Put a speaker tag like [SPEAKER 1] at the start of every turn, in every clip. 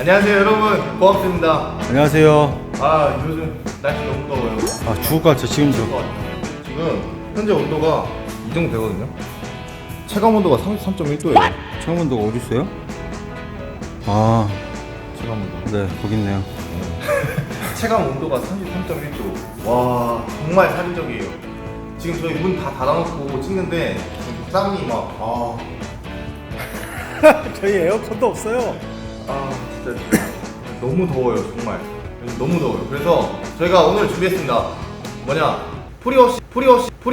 [SPEAKER 1] 안녕하세요 여러분. 고맙습니다.
[SPEAKER 2] 안녕하세요.
[SPEAKER 1] 아 요즘 날씨 너무 더워요.
[SPEAKER 2] 아 죽을 것 같아 지금도.
[SPEAKER 1] 지금 현재 온도가 이 정도 되거든요. 체감 온도가 33.1도예요.
[SPEAKER 2] 체감 온도가 어디 있어요? 아,
[SPEAKER 1] 체감 온도.
[SPEAKER 2] 네 거기 있네요.
[SPEAKER 1] 체감 온도가 33.1도. 와 정말 살인적이에요. 지금 저희 문 다 닫아놓고 찍는데 지금 땀이 막 아.
[SPEAKER 2] 저희 에어컨도 없어요.
[SPEAKER 1] 아 진짜 너무 더워요 정말. 너무 더워요. 그래서 저희가 오늘 준비했습니다. 뭐냐? 프리워시 프리워시 프리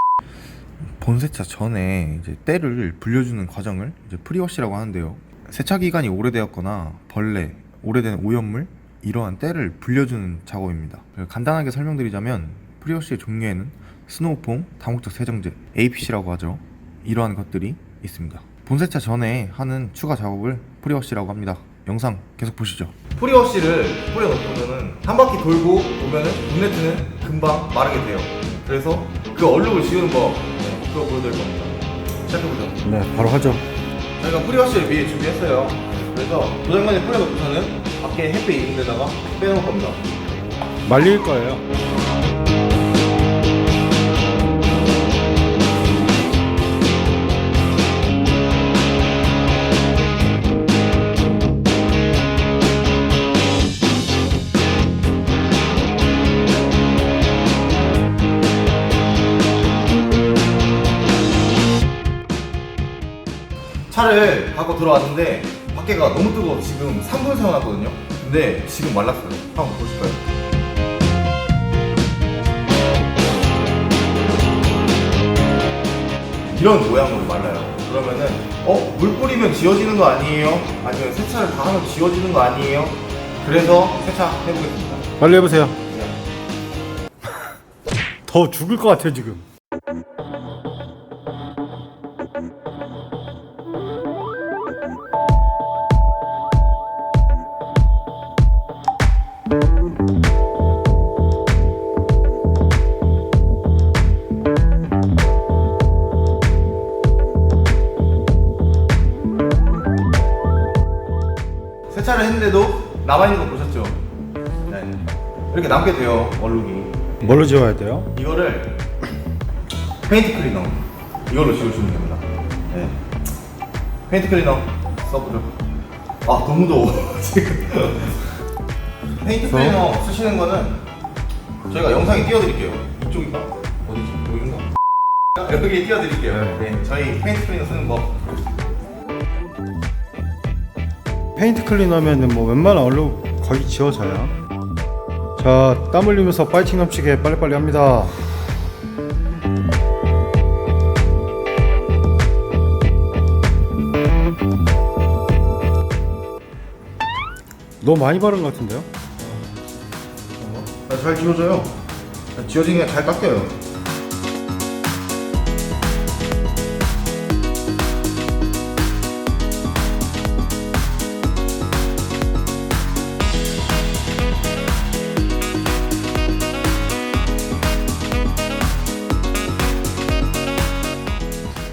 [SPEAKER 1] 본세차 전에 이제 때를 불려주는 과정을 이제 프리워시라고 하는데요. 세차 기간이 오래되었거나 벌레 오래된 오염물 이러한 때를 불려주는 작업입니다. 간단하게 설명드리자면 프리워시의 종류에는 스노우폼, 다목적 세정제, APC라고 하죠. 이러한 것들이 있습니다. 본세차 전에 하는 추가 작업을 프리워시라고 합니다 영상 계속 보시죠. 프리워시를 뿌려놓고는 한 바퀴 돌고 오면은 본네트는 금방 마르게 돼요. 그래서 그 얼룩을 지우는 법 네, 그거 보여드릴 겁니다. 시작해보죠.
[SPEAKER 2] 네 바로 하죠.
[SPEAKER 1] 저희가 프리워시를 미리 준비했어요. 그래서 도장면에 뿌려놓고서는 밖에 햇빛 있는 데다가 빼놓을 겁니다.
[SPEAKER 2] 말릴 거예요.
[SPEAKER 1] 차를 갖고 들어왔는데 밖에가 너무 뜨거워 지금 3분 세워놨거든요 근데 지금 말랐어요 한번 보실까요? 이런 모양으로 말라요 그러면은 어? 물 뿌리면 지워지는 거 아니에요? 아니면 세차를 다 하면 지워지는 거 아니에요? 그래서 세차 해보겠습니다
[SPEAKER 2] 빨리 해보세요. 더 죽을 것 같아요 지금.
[SPEAKER 1] 세차를 했는데도 남아있는 거 보셨죠? 네 이렇게 남게 돼요 얼룩이
[SPEAKER 2] 뭘로 지워야 돼요?
[SPEAKER 1] 이거를 페인트 클리너 이걸로 지워주면 됩니다. 네. 페인트 클리너 써보죠. 아 너무 더워 지금. 페인트 클리너 쓰시는 거는 저희가 영상에 띄워드릴게요. 이쪽인가? 어디지? 여긴가? 여기 띄워드릴게요. 네. 저희 페인트 클리너 쓰는 법.
[SPEAKER 2] 페인트 클리너면은 뭐 웬만한 얼룩 거의 지워져요. 자, 땀 흘리면서 파이팅 넘치게 빨리빨리 합니다. 너무 많이 바른 것 같은데요?
[SPEAKER 1] 아, 잘 지워져요. 지워지는 게잘 깎여요.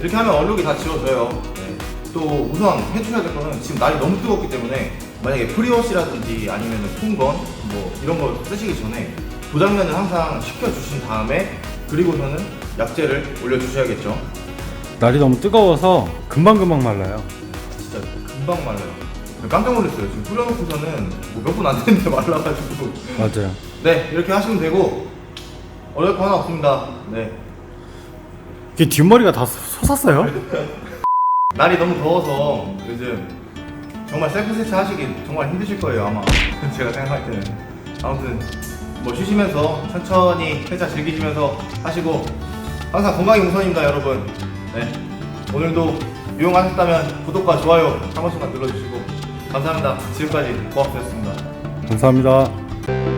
[SPEAKER 1] 이렇게 하면 얼룩이 다 지워져요. 네. 또 우선 해줘야 될 거는 지금 날이 너무 뜨겁기 때문에 만약에 프리워시라든지 아니면 통건 뭐 이런 거 쓰시기 전에 도장면을 항상 식혀주신 다음에 그리고서는 약재를 올려주셔야겠죠.
[SPEAKER 2] 날이 너무 뜨거워서 금방금방 말라요.
[SPEAKER 1] 진짜 금방 말라요. 깜짝 놀랐어요. 지금 뿌려놓고서는 뭐몇분 안 됐는데 말라가지고.
[SPEAKER 2] 맞아요.
[SPEAKER 1] 네, 이렇게 하시면 되고 어려울 거 하나 없습니다. 네.
[SPEAKER 2] 이게 뒷머리가 다 솟았어요?
[SPEAKER 1] 날이 너무 더워서 요즘 정말 셀프 세차 하시기 정말 힘드실 거예요 아마. 제가 생각할 때는. 아무튼 뭐 쉬시면서 천천히 세차 즐기시면서 하시고 항상 건강이 우선입니다 여러분. 네. 오늘도 유용하셨다면 구독과 좋아요 한 번씩만 눌러주시고 감사합니다. 지금까지 고맙습니다.
[SPEAKER 2] 감사합니다.